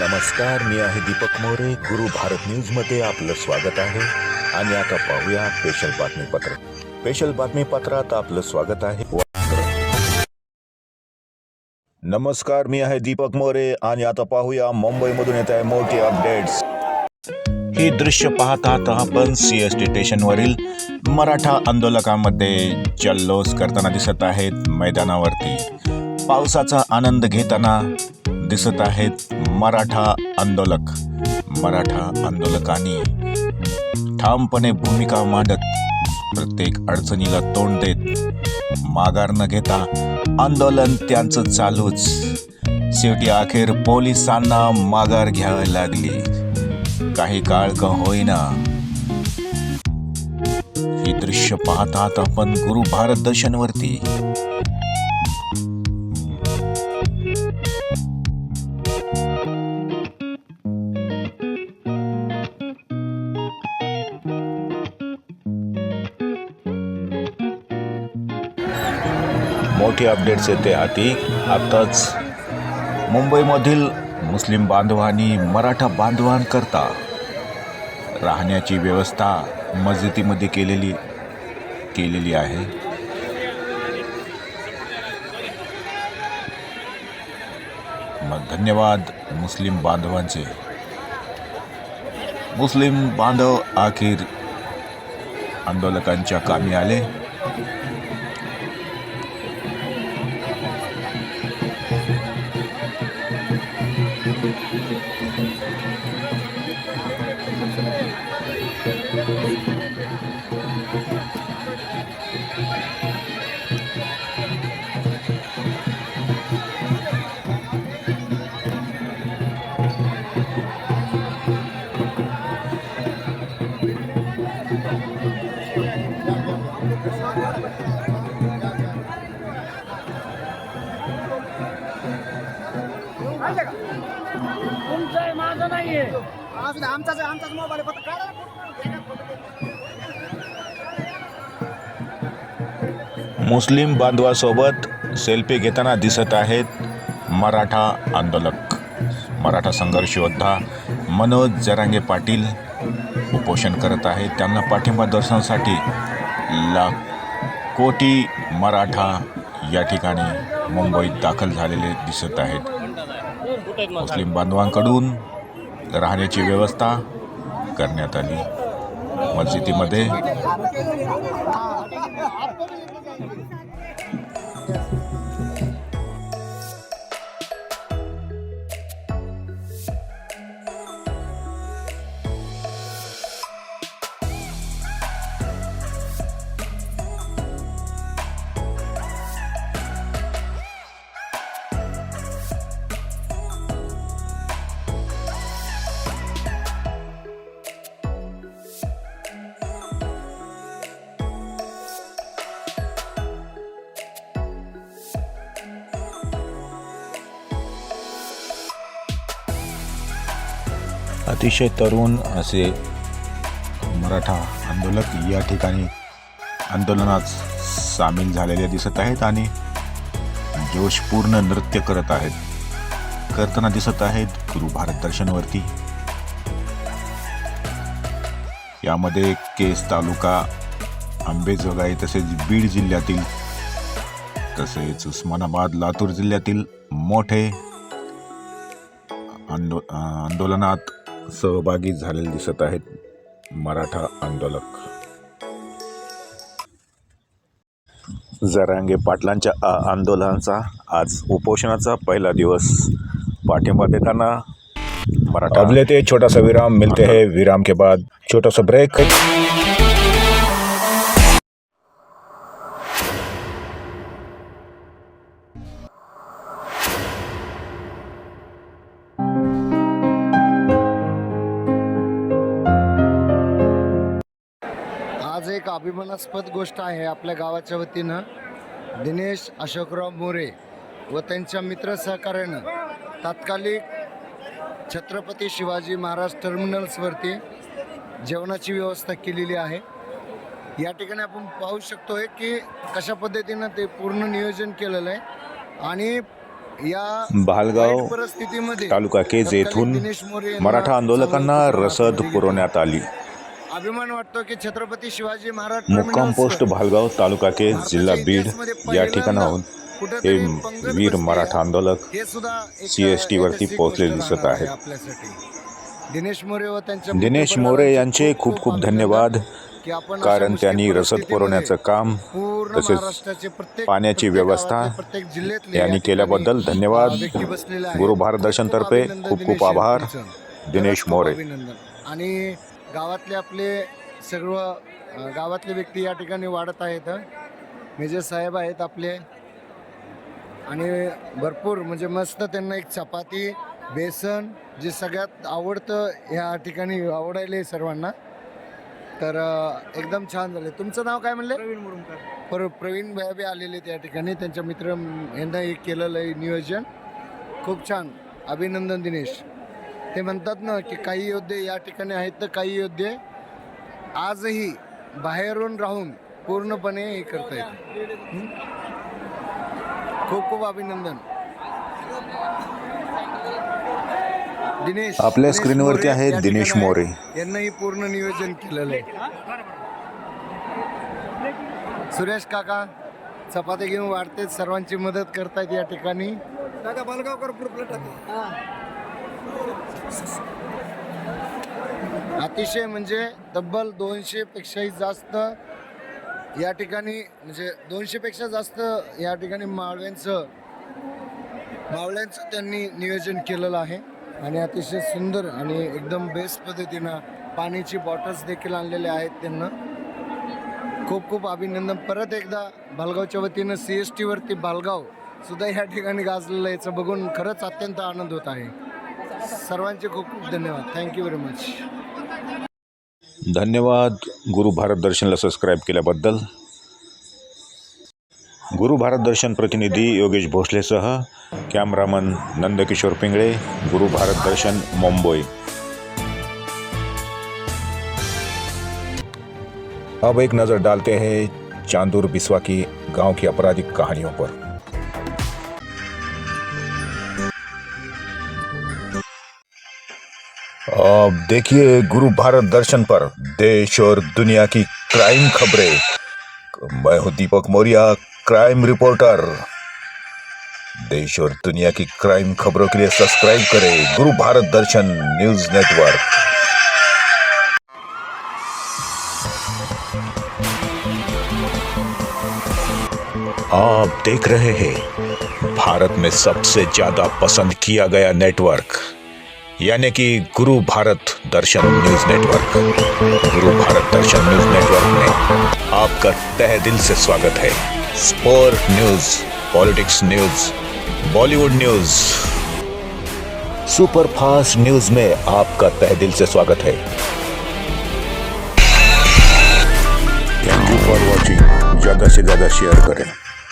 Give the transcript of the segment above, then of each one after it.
नमस्कार मी आहे दीपक मोरे. गुरु भारत न्यूजमध्ये आपलं स्वागत आहे. आणि आता पाहूया स्पेशल बातमीपत्र. स्पेशल बातमीपत्रात आपलं स्वागत आहे. नमस्कार मी आहे दीपक मोरे. आणि आता पाहूया मुंबईमधून येत आहे मोठी अपडेट्स ही दृश्य पाहतात आपण सी एस टी स्टेशनवरील मराठा आंदोलकांमध्ये जल्लोष करताना दिसत आहेत मैदानावरती. पावसाचा आनंद घेताना दिसत आहेत मराठा आंदोलक. मराठा आंदोलकांनी ठामपणे भूमिका मांडत प्रत्येक अडचणीला तोंड देत माघार न घेता आंदोलन त्यांचं चालूच. शेवटी अखेर पोलिसांना माघार घ्यावी लागली. काही काळ का होईना. ही दृश्य पाहतात आपण गुरु भारत दर्शनवरती मोठी अपडेट्स येते हाती. आताच मुंबईमधील मुस्लिम बांधवांनी मराठा बांधवांकरता राहण्याची व्यवस्था मस्जिदीमध्ये केलेली केलेली आहे. मग धन्यवाद मुस्लिम बांधवांचे. मुस्लिम बांधव अखेर आंदोलकांच्या कामी आले. तुमचं आमचाच आमचाच मोबाईल फक्त काढा मुस्लिम बांधवासोबत सेल्फी घेताना दिसत आहेत मराठा आंदोलक. मराठा संघर्ष योद्धा मनोज जरांगे पाटील उपोषण करत आहेत. त्यांना पाठिंबा दर्शनासाठी ला कोटी मराठा या ठिकाणी मुंबईत दाखल झालेले दिसत आहेत. मुस्लिम बांधवांकडून राहण्याची व्यवस्था करण्यात आली. मस्जिदीमध्ये अतिशय तरुण असे मराठा आंदोलक या ठिकाणी आंदोलनात सामील झालेले दिसत आहेत आणि जोशपूर्ण नृत्य करत आहेत. करताना दिसत आहेत गुरु भारत दर्शनवरती. यामध्ये केस तालुका आंबेजोगाई तसेच बीड जिल्ह्यातील तसेच उस्मानाबाद लातूर जिल्ह्यातील मोठे आंदो आंदोलनात सहभागी झालेले दिसत आहेत मराठा आंदोलक. जरांगे पाटलांच्या आंदोलनाचा आज उपोषणाचा पहिला दिवस. पाठिंबा देताना मराठा अब लेते छोटासा छोटा सा विराम मिलते हैं विराम के बाद। छोटा सा ब्रेक अभिमानास्पद गोष्ट आहे आपल्या गावाच्या वतीनं दिनेश अशोकराव मोरे व त्यांच्या मित्र सहकार्यानं तात्कालिक छत्रपती शिवाजी महाराज टर्मिनल्सवरती जेवणाची व्यवस्था केलेली आहे. या ठिकाणी आपण पाहू शकतोय की कशा पद्धतीनं ते पूर्ण नियोजन केलेलं आहे आणि या भालगाव, वाईट परिस्थितीमध्ये तालुका केज यांना मराठा आंदोलकांना रसद पुरवण्यात आली. अभिमान वाटतो की छत्रपती शिवाजी महाराज मुक्काम पोस्ट भालगाव तालुका केज जिल्हा बीड या ठिकाणाहून हे वीर. मराठा आंदोलक सुद्धा एक CST वरती गोष्ट दिसत आहेत. दिनेश मोरे व त्यांच्या दिनेश मोरे यांचे खूप खूप धन्यवाद की कारण त्यांनी रसद पुरवण्याचं काम तसेच पाण्याची व्यवस्था यांनी केल्याबद्दल धन्यवाद. गुरु भारत दर्शन खूप खूप तर्फे अभिनंदन खूप खूप दिनेश आभार. दिनेश मोरे. आणि गावातले आपले सर्व अ, गावातले व्यक्ती या ठिकाणी वाढत आहेत. मेजर साहेब आहेत आपले. आणि भरपूर म्हणजे मस्त त्यांना एक चपाती बेसन जे सगळ्यात आवडतं ह्या ठिकाणी आवडायले सर्वांना. तर एकदम छान झाले. तुमचं नाव काय म्हणले? प्रवीण मुरुमकर. पर प्रवीण भाई आलेले त्या ठिकाणी. त्यांच्या मित्र यांना एक केलेलं आहे नियोजन. खूप छान. अभिनंदन दिनेश. ते म्हणतात ना की काही योद्धे या ठिकाणी आहेत तर काही योद्धे आजही बाहेरून राहून पूर्णपणे हे करतायत हं? खूप खूप अभिनंदन दिनेश आपल्या स्क्रीनवरती मोरे आहेत या दिनेश मोरे. आहेत. यांनाही पूर्ण नियोजन केलेलं आहे सुरेश काका चपाती घेऊन वाढतेच सर्वांची मदत करतायत या ठिकाणी अतिशय म्हणजे तब्बल दोनशे पेक्षाही जास्त या ठिकाणी म्हणजे दोनशे पेक्षा जास्त या ठिकाणी मावळ्यांचं मावळ्यांचं त्यांनी नियोजन केलेलं आहे. आणि अतिशय सुंदर आणि एकदम बेस्ट पद्धतीनं पाण्याची बॉटल्स देखील आणलेले आहेत त्यांना. खूप खूप अभिनंदन. परत एकदा भालगावच्या वतीनं सी एस टीवरती भालगाव सुद्धा या ठिकाणी गाजलेलं याचं बघून खरंच अत्यंत आनंद होत आहे. सर्वांचे खूप खूप धन्यवाद. थँक्यू व्हेरी मच धन्यवाद. गुरु भारत दर्शनला सबस्क्राईब केल्याबद्दल. गुरु भारत दर्शन प्रतिनिधी योगेश भोसलेसह कॅमरामन नंदकिशोर पिंगळे गुरु भारत दर्शन मुंबई. अब एक नज़र डालते हैं चांदूर बिस्वा की गांव की आपराधिक कहानियों पर। अब देखिए गुरु भारत दर्शन पर देश और दुनिया की क्राइम खबरें। मैं हूँ दीपक मौर्या, क्राइम रिपोर्टर। देश और दुनिया की क्राइम खबरों के लिए सब्सक्राइब करें गुरु भारत दर्शन न्यूज़ नेटवर्क। आप देख रहे हैं, भारत में सबसे ज़्यादा पसंद किया गया नेटवर्क। यानी कि गुरु भारत दर्शन न्यूज़ नेटवर्क। गुरु भारत दर्शन न्यूज़ नेटवर्क में आपका तहे दिल से स्वागत है। Sport news, politics news, Bollywood news. Super fast news में आपका तह दिल से स्वागत है। थैंक यू फॉर वॉचिंग ज़्यादा से ज़्यादा शेयर करें।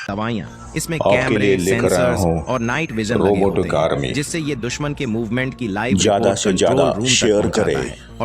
दवाइयाँ इसमें कैमरे सेंसर्स और नाइट विजन होते हैं आर्मी। जिससे ये दुश्मन के मूवमेंट की लाइव ज्यादा से ज्यादा शेयर करें। और